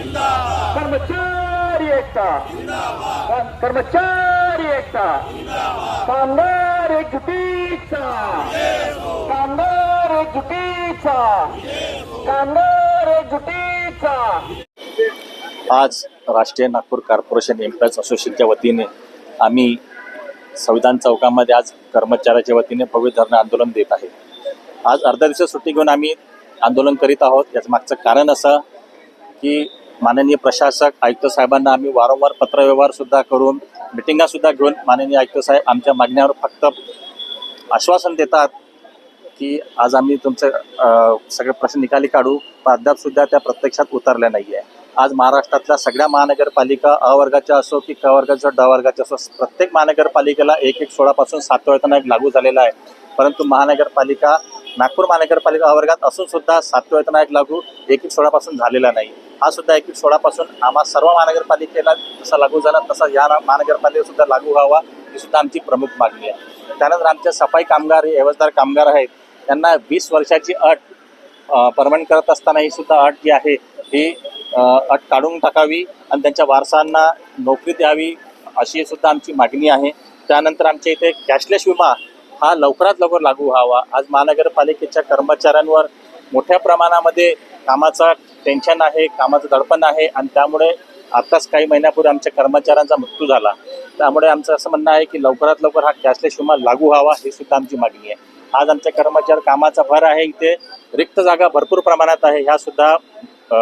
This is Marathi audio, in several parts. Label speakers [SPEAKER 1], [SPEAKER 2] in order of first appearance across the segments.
[SPEAKER 1] कर्मचारी एकता. कर्मचारी एकता. कामगार एकजुटीचा. कामगार एकजुटीचा. कामगार एकजुटीचा.
[SPEAKER 2] आज राष्ट्रीय नागपूर कॉर्पोरेशन एम्प्लॉईज असोसिएशनच्या वतीने आम्ही संविधान चौकामध्ये आज कर्मचाऱ्याच्या वतीने भव्य धरणं आंदोलन देत आहे. आज अर्ध्या दिवसात सुट्टी घेऊन आम्ही आंदोलन करीत आहोत. याचं मागचं कारण असं की माननीय प्रशासक आयुक्त साहेबांना आम्ही वारंवार पत्रव्यवहारसुद्धा करून मिटिंगासुद्धा घेऊन माननीय आयुक्त साहेब आमच्या मागण्यावर फक्त आश्वासन देतात की आज आम्ही तुमचे सगळे प्रश्न निकाली काढू पण अद्यापसुद्धा त्या प्रत्यक्षात उतरल्या नाही आहे आज महाराष्ट्रातल्या सगळ्या महानगरपालिका अ वर्गाच्या असो की क वर्गाच्या ड वर्गाच्या असो प्रत्येक महानगरपालिकेला एक एक सोळापासून सातवा वेतन आयोग लागू झालेला आहे. परंतु महानगरपालिका नागपूर महानगरपालिका अ वर्गात असून सुद्धा सातवा वेतन आयोग लागू एक एक सोळापासून झालेला नाही. हा सुद्धा एक सोळापासून आम्हा सर्व महानगरपालिकेला जसा लागू झाला तसा या ना- महानगरपालिकेला सुद्धा लागू व्हावा ही सुद्धा आमची प्रमुख मागणी आहे. त्यानंतर आमचे सफाई कामगार हे एवजदार कामगार आहेत त्यांना वीस वर्षाची अट परमनंट करत असताना ही सुद्धा अट जी आहे ही अट काढून टाकावी आणि त्यांच्या वारसांना नोकरी द्यावी अशी सुद्धा आमची मागणी आहे. त्यानंतर आमच्या इथे कॅशलेस विमा हा लवकरात लवकर लागू व्हावा. आज महानगरपालिकेच्या कर्मचाऱ्यांवर मोठ्या प्रमाणामध्ये कामाचं टेन्शन आहे कामाचं दडपण आहे आणि त्यामुळे आत्ताच काही महिन्यापूर्वी आमच्या कर्मचाऱ्यांचा मृत्यू झाला. त्यामुळे आमचं असं म्हणणं आहे की लवकरात लवकर हा कॅशलेस विमा लागू व्हावा ही सुद्धा आमची मागणी आहे. आज आमच्या कर्मचारी कामाचा भर आहे इथे रिक्त जागा भरपूर प्रमाणात आहे ह्या सुद्धा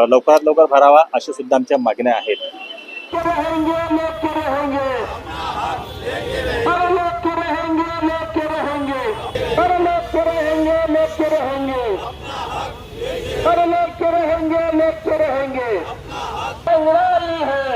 [SPEAKER 2] लवकरात लवकर भरावा अशा सुद्धा आमच्या मागण्या आहेत.
[SPEAKER 1] আপনার হাত